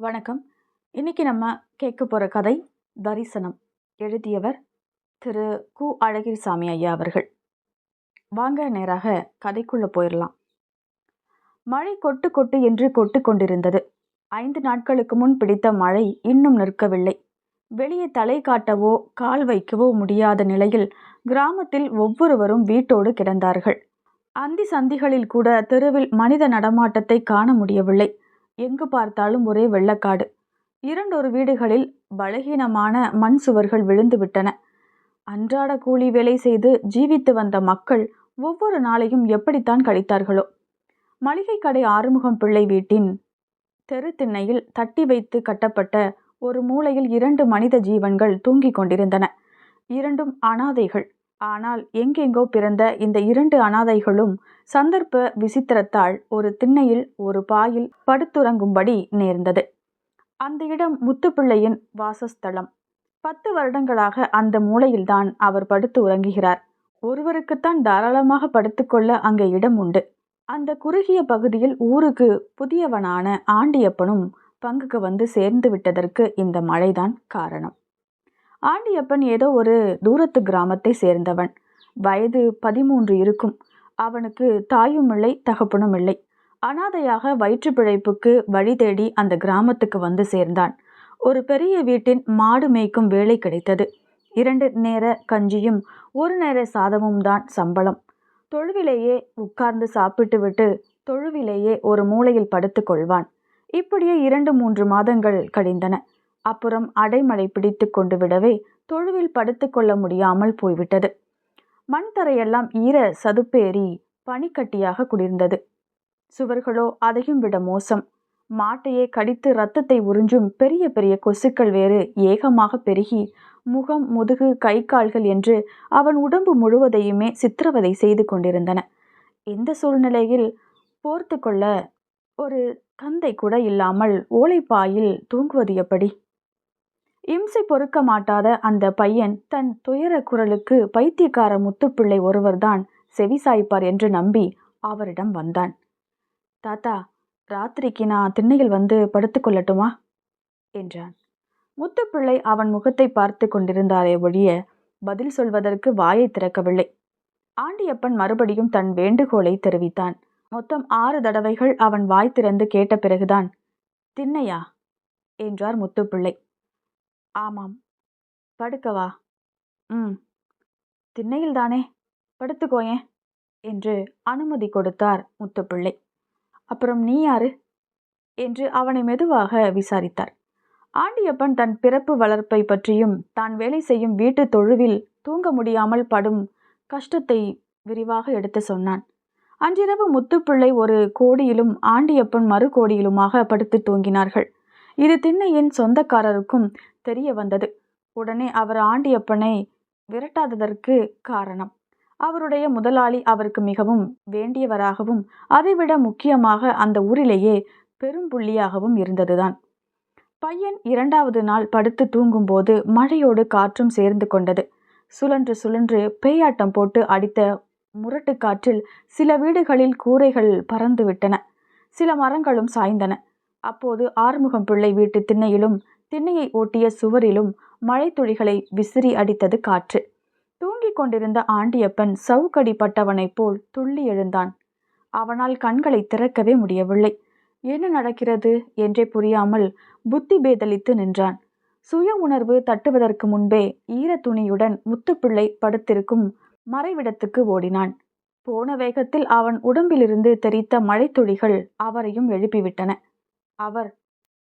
வணக்கம். இன்னைக்கு நம்ம கேட்க போகிற கதை தரிசனம். எழுதியவர் திரு. கு. அழகிரிசாமி ஐயா அவர்கள். வாங்க நேராக கதைக்குள்ளே போயிடலாம் மழை கொட்டு கொட்டு என்று கொட்டு கொண்டிருந்தது. ஐந்து நாட்களுக்கு முன் பிடித்த மழை இன்னும் நிற்கவில்லை. வெளியே தலை காட்டவோ கால் வைக்கவோ முடியாத நிலையில் கிராமத்தில் ஒவ்வொருவரும் வீட்டோடு கிடந்தார்கள். அந்தி சந்திகளில் கூட தெருவில் மனித நடமாட்டத்தை காண முடியவில்லை. எங்கு பார்த்தாலும் ஒரே வெள்ளக்காடு. இரண்டொரு வீடுகளில் பலகீனமான மண் சுவர்கள் விழுந்து விட்டன அன்றாட கூலி வேலை செய்து ஜீவித்து வந்த மக்கள் ஒவ்வொரு நாளையும் எப்படித்தான் கழித்தார்களோ. மளிகை கடை ஆறுமுகம் பிள்ளை வீட்டின் தெரு திண்ணையில் தட்டி வைத்து கட்டப்பட்ட ஒரு மூலையில் இரண்டு மனித ஜீவன்கள் தூங்கிக் கொண்டிருந்தன. இரண்டும் அனாதைகள். ஆனால் எங்கெங்கோ பிறந்த இந்த இரண்டு அனாதைகளும் சந்தர்ப்ப விசித்திரத்தால் ஒரு திண்ணையில் ஒரு பாயில் படுத்துறங்கும்படி நேர்ந்தது. அந்த இடம் முத்துப்பிள்ளையின் வாசஸ்தலம். பத்து வருடங்களாக அந்த மூலையில்தான் அவர் படுத்து உறங்குகிறார். ஒருவருக்குத்தான் தாராளமாக படுத்துக்கொள்ள அங்கே இடம் உண்டு. அந்த குறுகிய பகுதியில் ஊருக்கு புதியவனான ஆண்டியப்பனும் பங்குக்கு வந்து சேர்ந்து விட்டதற்கு இந்த மழைதான் காரணம். ஆண்டியப்பன் ஏதோ ஒரு தூரத்து கிராமத்தை சேர்ந்தவன். வயது பதிமூன்று இருக்கும். அவனுக்கு தாயும் இல்லை தகப்பனும் இல்லை. அனாதையாக வயிற்று பிழைப்புக்கு வழி தேடி அந்த கிராமத்துக்கு வந்து சேர்ந்தான். ஒரு பெரிய வீட்டின் மாடு மேய்க்கும் வேலை கிடைத்தது. இரண்டு நேர கஞ்சியும் ஒரு நேர சாதமும் தான் சம்பளம். தொழுவிலேயே உட்கார்ந்து சாப்பிட்டு விட்டு தொழுவிலேயே ஒரு மூலையில் படுத்து கொள்வான். இப்படியே இரண்டு மூன்று மாதங்கள் கழிந்தன. அப்புறம் அடைமழை பிடித்து கொண்டு விடவே தொழுவில் படுத்து கொள்ள முடியாமல் போய்விட்டது. மண்தரையெல்லாம் ஈர சதுப்பேறி பனிக்கட்டியாக குளிர்ந்தது. சுவர்களோ அதையும் விட மோசம். மாட்டையே கடித்து ரத்தத்தை உறிஞ்சும் பெரிய பெரிய கொசுக்கள் வேறு ஏகமாக பெருகி முகம் முதுகு கை கால்கள் என்று அவன் உடம்பு முழுவதையுமே சித்திரவதை செய்து கொண்டிருந்தன. இந்த சூழ்நிலையில் போர்த்து கொள்ள ஒரு கந்தை கூட இல்லாமல் ஓலைப்பாயில் தூங்குவது எப்படி? இம்சை பொறுக்க மாட்டாத அந்த பையன் தன் துயர குரலுக்கு பைத்தியக்கார முத்துப்பிள்ளை ஒருவர்தான் செவி சாய்ப்பார் என்று நம்பி அவரிடம் வந்தான். தாத்தா ராத்திரிக்கு நான் திண்ணையில் வந்து படுத்துக்கொள்ளட்டுமா என்றான். முத்துப்பிள்ளை அவன் முகத்தை பார்த்து கொண்டிருந்தாரே ஒழிய பதில் சொல்வதற்கு வாயை திறக்கவில்லை. ஆண்டியப்பன் மறுபடியும் தன் வேண்டுகோளை தெரிவித்தான். மொத்தம் ஆறு தடவைகள் அவன் வாய் திறந்து கேட்ட பிறகுதான் திண்ணையா? என்றார் முத்துப்பிள்ளை. ஆமாம். படுக்கவா ம். திண்ணையில் தானே? படுத்துக்கோயேன் என்று அனுமதி கொடுத்தார் முத்துப்பிள்ளை. அப்புறம் நீ யாரு? என்று அவனை மெதுவாக விசாரித்தார். ஆண்டியப்பன் தன் பிறப்பு வளர்ப்பை பற்றியும் தான் வேலை செய்யும் வீட்டு தொழுவில் தூங்க முடியாமல் படும் கஷ்டத்தை விரிவாக எடுத்து சொன்னான். அன்றிரவு முத்துப்பிள்ளை ஒரு கோடியிலும் ஆண்டியப்பன் மறு கோடியிலுமாக படுத்து தூங்கினார்கள். இது திண்ணையின் சொந்தக்காரருக்கும் தெரிய வந்தது. உடனே அவர் ஆண்டியப்பனை விரட்டாததற்கு காரணம். அவருடைய முதலாளி அவருக்கு மிகவும் வேண்டியவராகவும் அதைவிட முக்கியமாக அந்த ஊரிலேயே பெரும்புள்ளியாகவும் இருந்ததுதான். பையன் இரண்டாவது நாள் படுத்து தூங்கும்போது மழையோடு காற்றும் சேர்ந்து கொண்டது. சுழன்று சுழன்று பேயாட்டம் போட்டு அடித்த முரட்டு காற்றில் சில வீடுகளில் கூரைகள் பறந்து விட்டன சில மரங்களும் சாய்ந்தன. அப்போது ஆறுமுகம் பிள்ளை வீட்டு திண்ணையிலும் திண்ணையை ஓட்டிய சுவரிலும் மழைத்துளிகளை விசிறி அடித்தது காற்று. தூங்கிக் கொண்டிருந்த ஆண்டியப்பன் சவுக்கடி பட்டவனைப் போல் துள்ளி எழுந்தான். அவனால் கண்களை திறக்கவே முடியவில்லை. என்ன நடக்கிறது? என்றே புரியாமல் புத்தி பேதலித்து நின்றான். சுய உணர்வு தட்டுவதற்கு முன்பே ஈர துணியுடன் முத்துப்பிள்ளை படுத்திருக்கும் மறைவிடத்துக்கு ஓடினான். போன வேகத்தில் அவன் உடம்பிலிருந்து தெரித்த மழைத்துளிகள் அவரையும் எழுப்பிவிட்டன. அவர்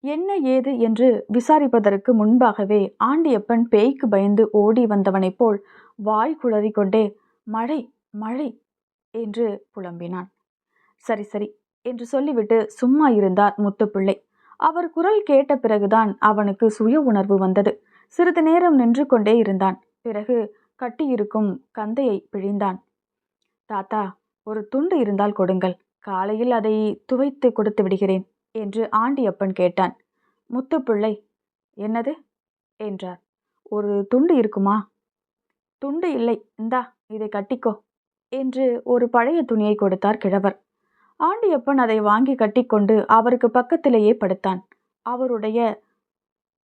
என்ன ஏது? என்று விசாரிப்பதற்கு முன்பாகவே ஆண்டியப்பன் பேய்க்கு பயந்து ஓடி வந்தவனைப் போல் வாய் குளறிக்கொண்டே மழை மழை என்று புலம்பினான். சரி சரி என்று சொல்லிவிட்டு சும்மா இருந்தார் முத்துப்பிள்ளை. அவர் குரல் கேட்ட பிறகுதான் அவனுக்கு சுய உணர்வு வந்தது. சிறிது நேரம் நின்று கொண்டே இருந்தான். பிறகு கட்டியிருக்கும் கந்தையை பிழிந்தான். தாத்தா ஒரு துண்டு இருந்தால் கொடுங்கள். காலையில் அதை துவைத்து கொடுத்து விடுகிறேன். என்று ஆண்டியப்பன் கேட்டான். முத்துப்பிள்ளை என்னது? என்றார். ஒரு துண்டு இருக்குமா? துண்டு இல்லை. இந்தா இதை கட்டிக்கோ என்று ஒரு பழைய துணியை கொடுத்தார் கிழவர். ஆண்டியப்பன் அதை வாங்கி கட்டிக்கொண்டு அவருக்கு பக்கத்திலேயே படுத்தான். அவருடைய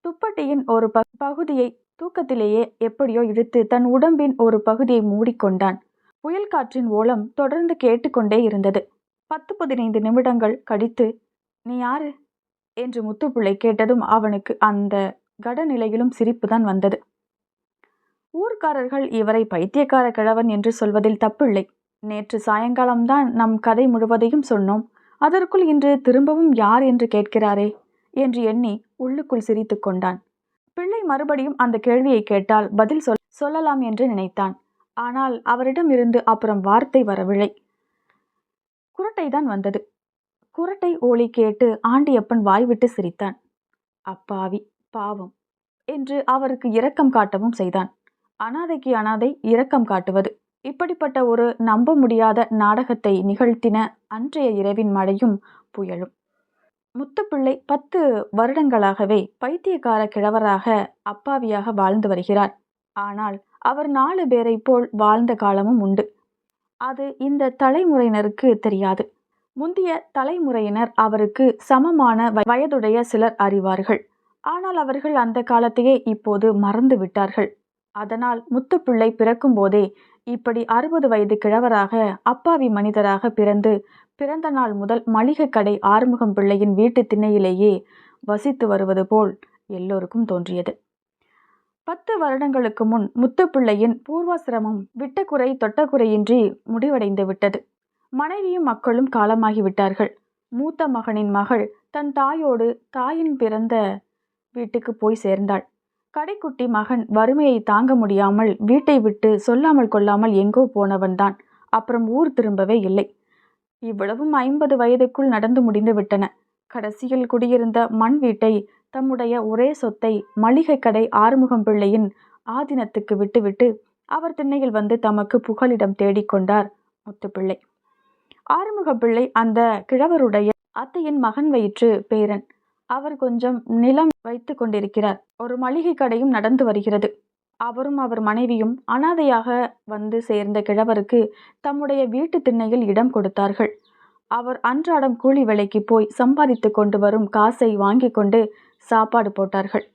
துப்பட்டியின் ஒரு ப பகுதியை தூக்கத்திலேயே எப்படியோ இழுத்து தன் உடம்பின் ஒரு பகுதியை மூடிக்கொண்டான். புயல் காற்றின் ஓலம் தொடர்ந்து கேட்டுக்கொண்டே இருந்தது. பத்து பதினைந்து நிமிடங்கள் கழித்து நீ யாரு? என்று முத்துப்பிள்ளை கேட்டதும் அவனுக்கு அந்த கடநிலையிலும் சிரிப்புதான் வந்தது. ஊர்க்காரர்கள் இவரை பைத்தியக்கார கிழவன் என்று சொல்வதில் தப்பில்லை. நேற்று சாயங்காலம்தான் நம் கதை முழுவதையும் சொன்னோம். அதற்குள் இன்று திரும்பவும் யார் என்று கேட்கிறாரே? என்று எண்ணி உள்ளுக்குள் சிரித்து கொண்டான். பிள்ளை மறுபடியும் அந்த கேள்வியை கேட்டால் பதில் சொல் சொல்லலாம் என்று நினைத்தான். ஆனால் அவரிடம் இருந்து அப்புறம் வார்த்தை வரவில்லை. குரட்டை தான் வந்தது. குரட்டை ஓலி கேட்டு ஆண்டியப்பன் வாய்விட்டு சிரித்தான். அப்பாவி பாவம் என்று அவருக்கு இரக்கம் காட்டவும் செய்தான். அனாதைக்கு அனாதை இரக்கம் காட்டுவது. இப்படிப்பட்ட ஒரு நம்ப முடியாத நாடகத்தை நிகழ்த்தின அன்றைய இரவின் மழையும் புயலும். முத்துப்பிள்ளை பத்து வருடங்களாகவே பைத்தியக்கார கிழவராக அப்பாவியாக வாழ்ந்து வருகிறார். ஆனால் அவர் நாலு பேரை போல் வாழ்ந்த காலமும் உண்டு. அது இந்த தலைமுறையினருக்கு தெரியாது. முந்தைய தலைமுறையினர் அவருக்கு சமமான வயதுடைய சிலர் அறிவார்கள். ஆனால் அவர்கள் அந்த காலத்தையே இப்போது மறந்து விட்டார்கள். அதனால் முத்துப்பிள்ளை பிறக்கும் போதே இப்படி அறுபது வயது கிழவராக அப்பாவி மனிதராக பிறந்து பிறந்த நாள் முதல் மளிகை கடை ஆறுமுகம் பிள்ளையின் வீட்டு திண்ணையிலேயே வசித்து வருவது போல் எல்லோருக்கும் தோன்றியது. பத்து வருடங்களுக்கு முன் முத்துப்பிள்ளையின் பூர்வாசிரமம் விட்டக்குறை தொட்டக்குறையின்றி முடிவடைந்து விட்டது. மனைவியும் மக்களும் காலமாகி விட்டார்கள். மூத்த மகனின் மகள் தன் தாயோடு தாயின் பிறந்த வீட்டுக்கு போய் சேர்ந்தாள். கடைக்குட்டி மகன் வறுமையை தாங்க முடியாமல் வீட்டை விட்டு சொல்லாமல் கொள்ளாமல் எங்கோ போனவன்தான் அப்புறம் ஊர் திரும்பவே இல்லை. இவ்வளவும் ஐம்பது வயதுக்குள் நடந்து முடிந்து விட்டன. கடைசியில் குடியிருந்த மண் வீட்டை தம்முடைய ஒரே சொத்தை மளிகை கடை ஆறுமுகம் பிள்ளையின் ஆதீனத்துக்கு விட்டுவிட்டு அவர் திண்ணையில் வந்து தமக்கு புகலிடம் தேடிக்கொண்டார் முத்துப்பிள்ளை. ஆறுமுக பிள்ளை அந்த கிழவருடைய அத்தையின் மகன் வயிற்று பேரன். அவர் கொஞ்சம் நிலம் வைத்து கொண்டிருக்கிறார். ஒரு மளிகை கடையும் நடந்து வருகிறது. அவரும் அவர் மனைவியும் அனாதையாக வந்து சேர்ந்த கிழவருக்கு தம்முடைய வீட்டு திண்ணையில் இடம் கொடுத்தார்கள். அவர் அன்றாடம் கூலி விலைக்கு போய் சம்பாதித்து கொண்டு வரும் காசை வாங்கி கொண்டு சாப்பாடு போட்டார்கள்.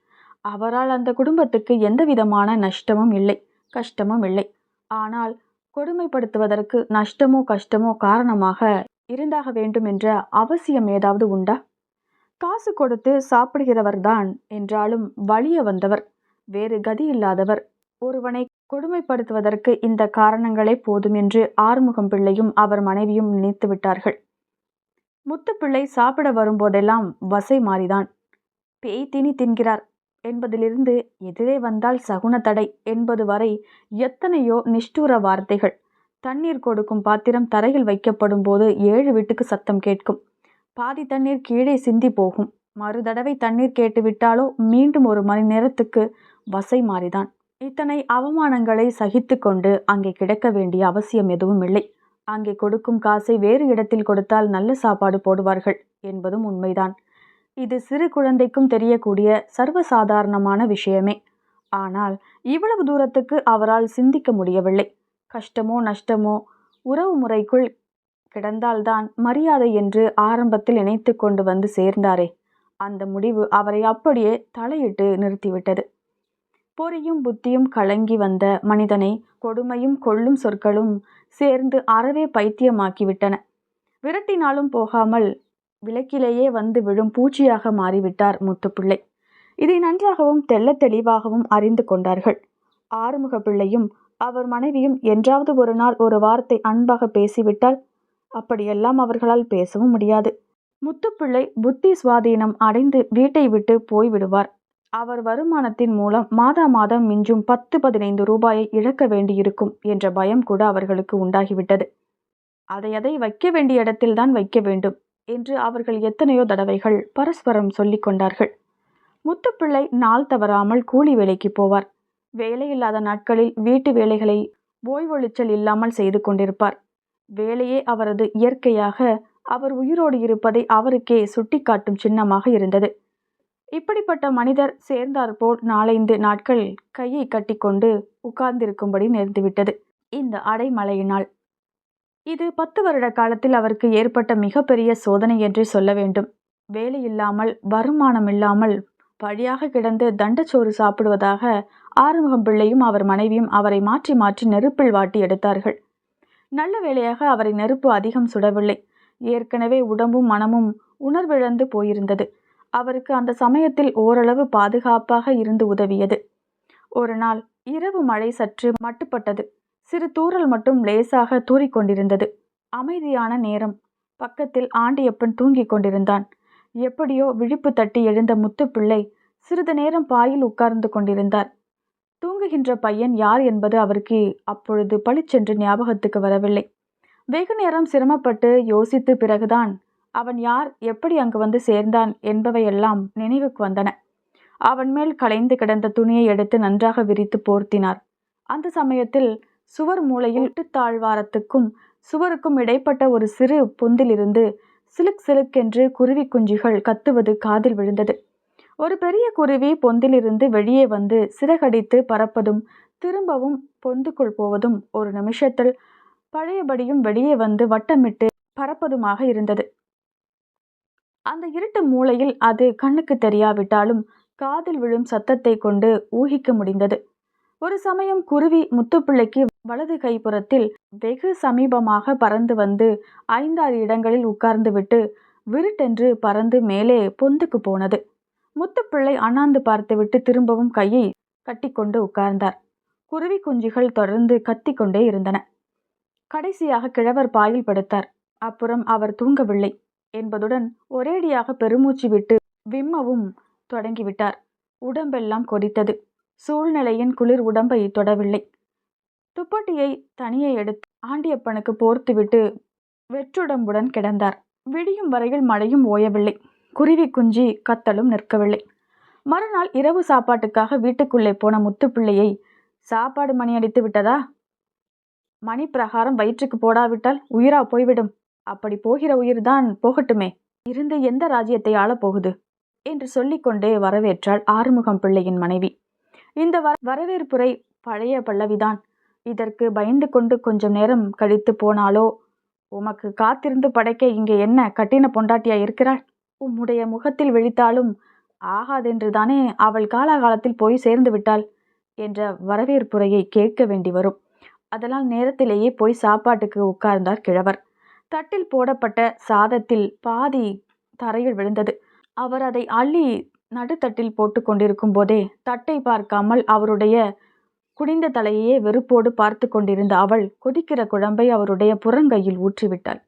அவரால் அந்த குடும்பத்துக்கு எந்த விதமான நஷ்டமும் இல்லை கஷ்டமும் இல்லை. ஆனால் கொடுமைப்படுத்துவதற்கு நஷ்டமோ கஷ்டமோ காரணமாக இருந்தாக வேண்டும் என்ற அவசியம் ஏதாவது உண்டா? காசு கொடுத்து சாப்பிடுகிறவர்தான் என்றாலும் வலிய வந்தவர் வேறு கதி இல்லாதவர். ஒருவனை கொடுமைப்படுத்துவதற்கு இந்த காரணங்களே போதும் என்று ஆறுமுகம் பிள்ளையும் அவர் மனைவியும் நினைத்து விட்டார்கள். முத்துப்பிள்ளை சாப்பிட வரும்போதெல்லாம் வசை மாறிதான். பேய் தினி தின்கிறார். என்பதிலிருந்து எதிரே வந்தால் சகுன தடை என்பது வரை எத்தனையோ நிஷ்டூர வார்த்தைகள். தண்ணீர் கொடுக்கும் பாத்திரம் தரையில் வைக்கப்படும் போது ஏழு வீட்டுக்கு சத்தம் கேட்கும். பாதி தண்ணீர் கீழே சிந்தி போகும். மறு தடவை தண்ணீர் கேட்டுவிட்டாலோ மீண்டும் ஒரு மணி நேரத்துக்கு வசை மாறிதான். இத்தனை அவமானங்களை சகித்து கொண்டு அங்கே கிடக்க வேண்டிய அவசியம் எதுவும் இல்லை. அங்கே கொடுக்கும் காசை வேறு இடத்தில் கொடுத்தால் நல்ல சாப்பாடு போடுவார்கள் என்பதும் உண்மைதான். இது சிறு குழந்தைக்கும் தெரியக்கூடிய சர்வசாதாரணமான விஷயமே. ஆனால் இவ்வளவு தூரத்துக்கு அவரால் சிந்திக்க முடியவில்லை. கஷ்டமோ நஷ்டமோ உறவு முறைக்குள் கிடந்தால்தான் மரியாதை என்று ஆரம்பத்தில் இணைத்து கொண்டு வந்து சேர்ந்தாரே. அந்த முடிவு அவரை அப்படியே தலையிட்டு நிறுத்திவிட்டது. பொறியும் புத்தியும் கலங்கி வந்த மனிதனை கொடுமையும் கொள்ளும் சொற்களும் சேர்ந்து அறவே பைத்தியமாக்கிவிட்டன. விரட்டினாலும் போகாமல் விளக்கிலேயே வந்து விழும் பூச்சியாக மாறிவிட்டார் முத்துப்பிள்ளை. இதை நன்றாகவும் தெள்ள தெளிவாகவும் அறிந்து கொண்டார்கள். ஆறுமுக பிள்ளையும் அவர் மனைவியும் என்றாவது ஒரு நாள் ஒரு வார்த்தை அன்பாக பேசிவிட்டால் அப்படியெல்லாம் அவர்களால் பேசவும் முடியாது. முத்துப்பிள்ளை புத்தி சுவாதீனம் அடைந்து வீட்டை விட்டு போய்விடுவார். அவர் வருமானத்தின் மூலம் மாதா மாதம் மிஞ்சும் பத்து பதினைந்து ரூபாயை இழக்க வேண்டியிருக்கும் என்ற பயம் கூட அவர்களுக்கு உண்டாகிவிட்டது. அதை அதை வைக்க வேண்டிய இடத்தில்தான் வைக்க வேண்டும். என்று அவர்கள் எத்தனையோ தடவைகள் பரஸ்பரம் சொல்லி கொண்டார்கள். முத்துப்பிள்ளை நாள் தவறாமல் கூலி வேலைக்கு போவார். வேலையில்லாத நாட்களில் வீட்டு வேலைகளை ஓய்வொழிச்சல் இல்லாமல் செய்து கொண்டிருப்பார். வேலையே அவரது இயற்கையாக அவர் உயிரோடு இருப்பதை அவருக்கே சுட்டிக்காட்டும் சின்னமாக இருந்தது. இப்படிப்பட்ட மனிதர் சேர்ந்தாற்போல் நாலைந்து நாட்கள் கையை கட்டிக்கொண்டு உட்கார்ந்திருக்கும்படி நேர்ந்துவிட்டது. இந்த அடைமழையினால் இது பத்து வருட காலத்தில் அவருக்கு ஏற்பட்ட மிகப்பெரிய சோதனை என்று சொல்ல வேண்டும். வேலை இல்லாமல் வருமானம் இல்லாமல் பழியாக கிடந்து தண்டச்சோறு சாப்பிடுவதாக ஆறுமுகம் பிள்ளையும் அவர் மனைவியும் அவரை மாற்றி மாற்றி நெருப்பில் வாட்டி எடுத்தார்கள். நல்ல வேளையாக அவரை நெருப்பு அதிகம் சுடவில்லை. ஏற்கனவே உடம்பும் மனமும் உணர்விழந்து போயிருந்தது. அவருக்கு அந்த சமயத்தில் ஓரளவு பாதுகாப்பாக இருந்து உதவியது. ஒரு நாள் இரவு மழை சற்று மட்டுப்பட்டது. சிறு தூறல் மட்டும் லேசாக தூறிக்கொண்டிருந்தது. அமைதியான நேரம். பக்கத்தில் ஆண்டியப்பன் தூங்கிக் கொண்டிருந்தான். எப்படியோ விழிப்பு தட்டி எழுந்த முத்துப்பிள்ளை சிறிது நேரம் பாயில் உட்கார்ந்து கொண்டிருந்தார். தூங்குகின்ற பையன் யார் என்பது அவருக்கு அப்பொழுது பளிச்சென்று ஞாபகத்துக்கு வரவில்லை. வெகு நேரம் சிரமப்பட்டு யோசித்து பிறகுதான் அவன் யார் எப்படி அங்கு வந்து சேர்ந்தான் என்பவையெல்லாம் நினைவுக்கு வந்தன. அவன் மேல் களைந்து கிடந்த துணியை எடுத்து நன்றாக விரித்து போர்த்தினார். அந்த சமயத்தில் சுவர் மூலையில் தாழ்வாரத்துக்கும் சுவருக்கும் இடைப்பட்ட ஒரு சிறு பொந்திலிருந்து சிலுக் சிலுக்கென்று குருவி குஞ்சுகள் கத்துவது காதில் விழுந்தது. ஒரு பெரிய குருவி பொந்திலிருந்து வெளியே வந்து சிறகடித்து பறப்பதும் திரும்பவும் பொந்துக்குள் போவதும் ஒரு நிமிஷத்தில் பழையபடியும் வெளியே வந்து வட்டமிட்டு பறப்பதுமாக இருந்தது. அந்த இருட்டு மூலையில் அது கண்ணுக்கு தெரியாவிட்டாலும் காதில் விழும் சத்தத்தை கொண்டு ஊகிக்க முடிந்தது. ஒரு சமயம் குருவி முத்துப்பிள்ளைக்கு வலது கைப்புறத்தில் வெகு சமீபமாக பறந்து வந்து ஐந்தாறு இடங்களில் உட்கார்ந்துவிட்டு விருட்டென்று பறந்து மேலே பொந்துக்கு போனது. முத்துப்பிள்ளை அண்ணாந்து பார்த்துவிட்டு திரும்பவும் கையை கட்டிக்கொண்டு உட்கார்ந்தார். குருவி குஞ்சுகள் தொடர்ந்து கத்திக்கொண்டே இருந்தன. கடைசியாக கிழவர் பாயில் படுத்தார். அப்புறம் அவர் தூங்கவில்லை என்பதுடன் ஒரேடியாக பெருமூச்சு விட்டு விம்மவும் தொடங்கிவிட்டார். உடம்பெல்லாம் கொதித்தது. சூழ்நிலையின் குளிர் உடம்பை தொடவில்லை. துப்பட்டியை தனியே எடுத்து ஆண்டியப்பனுக்கு போர்த்துவிட்டு வெற்றுடம்புடன் கிடந்தார். விடியும் வரையில் மழையும் ஓயவில்லை. குருவி குஞ்சி கத்தலும் நிற்கவில்லை. மறுநாள் இரவு சாப்பாட்டுக்காக வீட்டுக்குள்ளே போன முத்துப்பிள்ளையை சாப்பாடு மணி அடித்து விட்டதா? மணி பிரகாரம் வயிற்றுக்கு போடாவிட்டால் உயிரா போய்விடும். அப்படி போகிற உயிர்தான் போகட்டுமே. இருந்து எந்த ராஜ்யத்தை ஆளப் போகுது என்று சொல்லிக்கொண்டே வரவேற்றாள் ஆறுமுகம் பிள்ளையின் மனைவி. இந்த வ வரவேற்புரை பழைய பல்லவிதான். இதற்கு பயந்து கொண்டு கொஞ்சம் நேரம் கழித்து போனாலோ? உமக்கு காத்திருந்து படைக்க இங்கே என்ன கட்டின பொண்டாட்டியா இருக்கிறாள்? உம்முடைய முகத்தில் விழித்தாலும் ஆகாதென்றுதானே அவள் காலாகாலத்தில் போய் சேர்ந்து விட்டாள் என்ற வரவேற்புரையை கேட்க வேண்டி வரும். அதனால் நேரத்திலேயே போய் சாப்பாட்டுக்கு உட்கார்ந்தார் கிழவர். தட்டில் போடப்பட்ட சாதத்தில் பாதி தரையில் விழுந்தது. அவர் அதை அள்ளி நடுத்தட்டில் போட்டு கொண்டிருக்கும் போதே தட்டை பார்க்காமல் அவருடைய குனிந்த தலையையே வெறுப்போடு பார்த்து கொண்டிருந்த அவள் கொதிக்கிற குழம்பை அவருடைய புறங்கையில் ஊற்றிவிட்டாள்.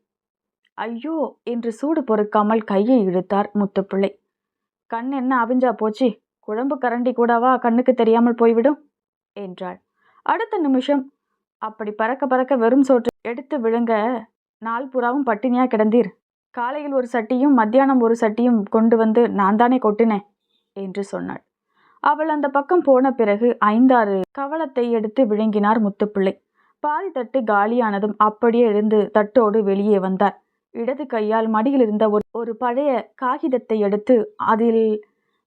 ஐயோ என்று சூடு பொறுக்காமல் கையை இழுத்தார் முத்துப்பிள்ளை. கண் என்ன அவிஞ்சா போச்சு? குழம்பு கரண்டி கூடவா? கண்ணுக்கு தெரியாமல் போய்விடும்? என்றாள். அடுத்த நிமிஷம். அப்படி பறக்க பறக்க வெறும் சோற்று எடுத்து விழுங்க. நாள் புறாவும் பட்டினியா கிடந்தீர். காலையில் ஒரு சட்டியும் மத்தியானம் ஒரு சட்டியும் கொண்டு வந்து நான் தானே கொட்டினேன் என்று சொன்னாள். அவள் அந்த பக்கம் போன பிறகு ஐந்தாறு கவளத்தை எடுத்து விழுங்கினார் முத்துப்பிள்ளை. பாதி தட்டு காலியானதும் அப்படியே எழுந்து தட்டோடு வெளியே வந்தார். இடது கையால் மடியில் இருந்த ஒரு ஒரு பழைய காகிதத்தை எடுத்து அதில்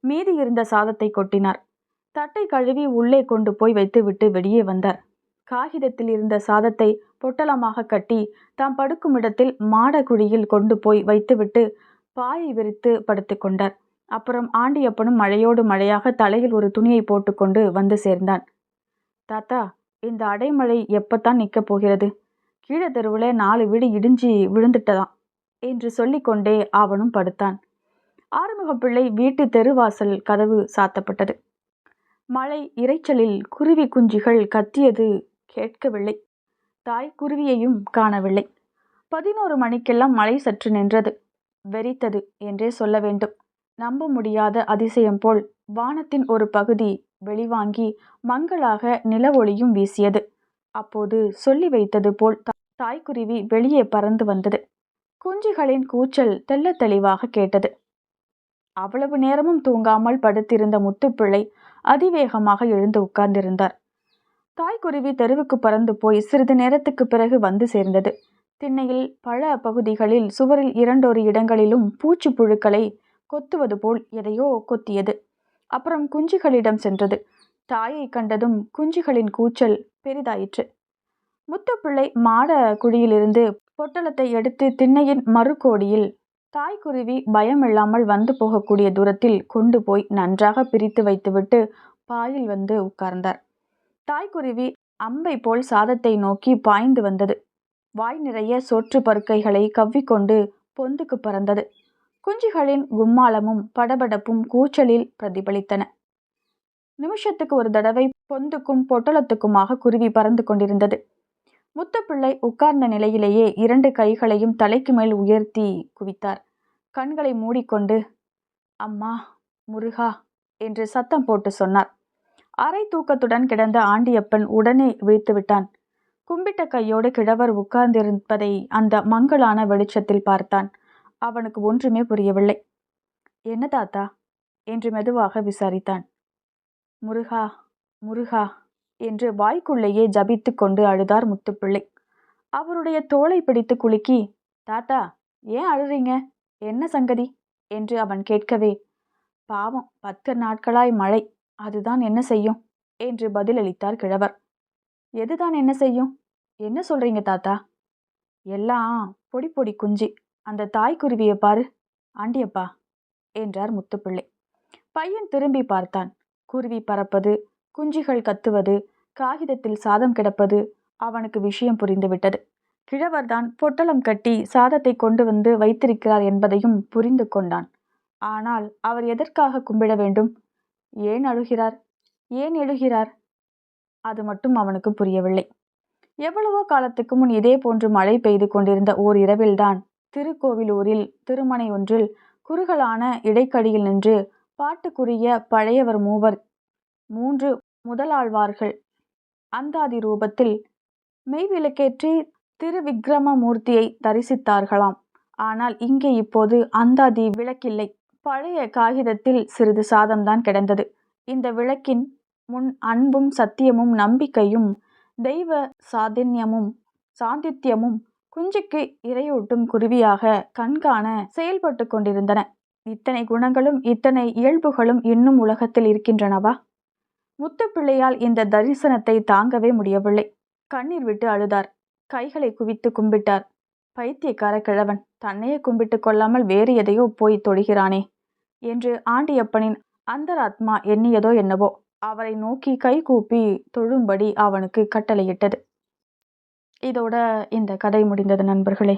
மீதி இருந்த சாதத்தை கொட்டினார். தட்டை கழுவி உள்ளே கொண்டு போய் வைத்துவிட்டு வெளியே வந்தார். காகிதத்தில் இருந்த சாதத்தை பொட்டலமாக கட்டி தாம் படுக்கும் இடத்தில் மாடக்குழியில் கொண்டு போய் வைத்துவிட்டு பாயை விரித்து படுத்துக்கொண்டார் அப்புறம் ஆண்டியப்பனும் மழையோடு மழையாக தலையில் ஒரு துணியை போட்டுக்கொண்டு வந்து சேர்ந்தான். தாத்தா இந்த அடைமழை எப்பத்தான் நிற்கப் போகிறது? கீழே தெருவில் நாலு வீடு இடிஞ்சி விழுந்துட்டதாம் என்று சொல்லிக்கொண்டே அவனும் படுத்தான். ஆறுமுகப்பிள்ளை வீட்டு தெருவாசல் கதவு சாத்தப்பட்டது. மழை இரைச்சலில் குருவி குஞ்சுகள் கத்தியது கேட்கவில்லை. தாய் குருவியையும் காணவில்லை. பதினோரு மணிக்கெல்லாம் மழை சற்று நின்றது. வெறித்தது என்றே சொல்ல வேண்டும். நம்ப முடியாத அதிசயம் போல் வானத்தின் ஒரு பகுதி வெளிவாங்கி மங்களாக நில ஒளியும் வீசியது. அப்போது சொல்லி வைத்தது போல் தாய்க்குருவி வெளியே பறந்து வந்தது. குஞ்சுகளின் கூச்சல் தெல்ல தெளிவாக கேட்டது. அவ்வளவு நேரமும் தூங்காமல் படுத்திருந்த முத்துப்பிள்ளை அதிவேகமாக எழுந்து உட்கார்ந்திருந்தார். தாய்க்குருவி தெருவுக்கு பறந்து போய் சிறிது நேரத்துக்கு பிறகு வந்து சேர்ந்தது. திண்ணையில் பல பகுதிகளில் சுவரில் இரண்டொரு இடங்களிலும் பூச்சி புழுக்களை கொத்துவது போல் எதையோ கொத்தியது. அப்புறம் குஞ்சுகளிடம் சென்றது. தாயை கண்டதும் குஞ்சுகளின் கூச்சல் பெரிதாயிற்று. முத்துப்பிள்ளை மாட குழியிலிருந்து பொட்டலத்தை எடுத்து திண்ணையின் மறுகோடியில் தாய்க்குருவி பயமில்லாமல் வந்து போகக்கூடிய தூரத்தில் கொண்டு போய் நன்றாக பிரித்து வைத்துவிட்டு பாயில் வந்து உட்கார்ந்தார். தாய்க்குருவி அம்பை போல் சாதத்தை நோக்கி பாய்ந்து வந்தது. வாய் நிறைய சோற்று பருக்கைகளை கவ்விக்கொண்டு பொந்துக்கு பறந்தது. குஞ்சுகளின் கும்மாளமும் படபடப்பும் கூச்சலில் பிரதிபலித்தன. நிமிஷத்துக்கு ஒரு தடவை பொந்துக்கும் பொட்டலத்துக்குமாக குருவி பறந்து கொண்டிருந்தது. முத்துப்பிள்ளை உட்கார்ந்த நிலையிலேயே இரண்டு கைகளையும் தலைக்கு மேல் உயர்த்தி குவித்தார். கண்களை மூடிக்கொண்டு அம்மா முருகா என்று சத்தம் போட்டு சொன்னார். அரை தூக்கத்துடன் கிடந்த ஆண்டியப்பன் உடனே விழித்து விட்டான். கும்பிட்ட கையோடு கிழவர் உட்கார்ந்திருப்பதை அந்த மங்களான வெளிச்சத்தில் பார்த்தான். அவனுக்கு ஒன்றுமே புரியவில்லை. என்ன தாத்தா? என்று மெதுவாக விசாரித்தான். முருகா முருகா என்று வாய்க்குள்ளேயே ஜபித்து கொண்டு அழுதார் முத்துப்பிள்ளை. அவருடைய தோளை பிடித்து குலுக்கி தாத்தா ஏன் அழுறீங்க? என்ன சங்கதி? என்று அவன் கேட்கவே பாவம் பத்து நாட்களாய் மழை. அதுதான் என்ன செய்யும்? என்று பதிலளித்தார் கிழவர். எதுதான் என்ன செய்யும்? என்ன சொல்றீங்க தாத்தா? எல்லாம் பொடி பொடி குஞ்சு. அந்த தாய்க்குருவியை பாரு. ஆண்டியப்பா! என்றார் முத்துப்பிள்ளை. பையன் திரும்பி பார்த்தான். குருவி பறப்பது குஞ்சுகள் கத்துவது காகிதத்தில் சாதம் கிடப்பது அவனுக்கு விஷயம் புரிந்துவிட்டது கிழவர்தான் பொட்டலம் கட்டி சாதத்தை கொண்டு வந்து வைத்திருக்கிறார் என்பதையும் புரிந்து கொண்டான். ஆனால் அவர் எதற்காக கும்பிட வேண்டும்? ஏன் அழுகிறார்? ஏன் எழுகிறார்? அது மட்டும் அவனுக்கு புரியவில்லை. எவ்வளவோ காலத்துக்கு முன் இதே போன்று மழை பெய்து கொண்டிருந்த ஓர் இரவில்தான் திருக்கோவிலூரில் திருமனை ஒன்றில் குறுகலான இடைக்கடியில் நின்று பாட்டுக்குரிய பழையவர் மூவர் மூன்று முதலாழ்வார்கள். அந்தாதி ரூபத்தில் மெய்விளக்கேற்றி திருவிக்ரமமூர்த்தியை தரிசித்தார்களாம். ஆனால் இங்கே இப்போது அந்தாதி விளக்கில்லை. பழைய காகிதத்தில் சிறிது சாதம்தான் கிடந்தது. இந்த விளக்கின் முன் அன்பும் சத்தியமும் நம்பிக்கையும் தெய்வ சாதின்யமும் சாந்தித்யமும் குஞ்சுக்கு இரையூட்டும் குருவியாக கண்காண செயல்பட்டு கொண்டிருந்தன. இத்தனை குணங்களும் இத்தனை இயல்புகளும் இன்னும் உலகத்தில் இருக்கின்றனவா? முத்துப்பிள்ளையால் இந்த தரிசனத்தை தாங்கவே முடியவில்லை. கண்ணீர் விட்டு அழுதார். கைகளை குவித்து கும்பிட்டார். பைத்தியக்கார கிழவன் தன்னையே கும்பிட்டு கொள்ளாமல் வேறு எதையோ போய் தொடுகிறானே என்று ஆண்டியப்பனின் அந்தராத்மா எண்ணியதோ என்னவோ அவரை நோக்கி கை கூப்பி தொழும்படி அவனுக்கு கட்டளையிட்டது. இதோட இந்த கதை முடிந்தது நண்பர்களே.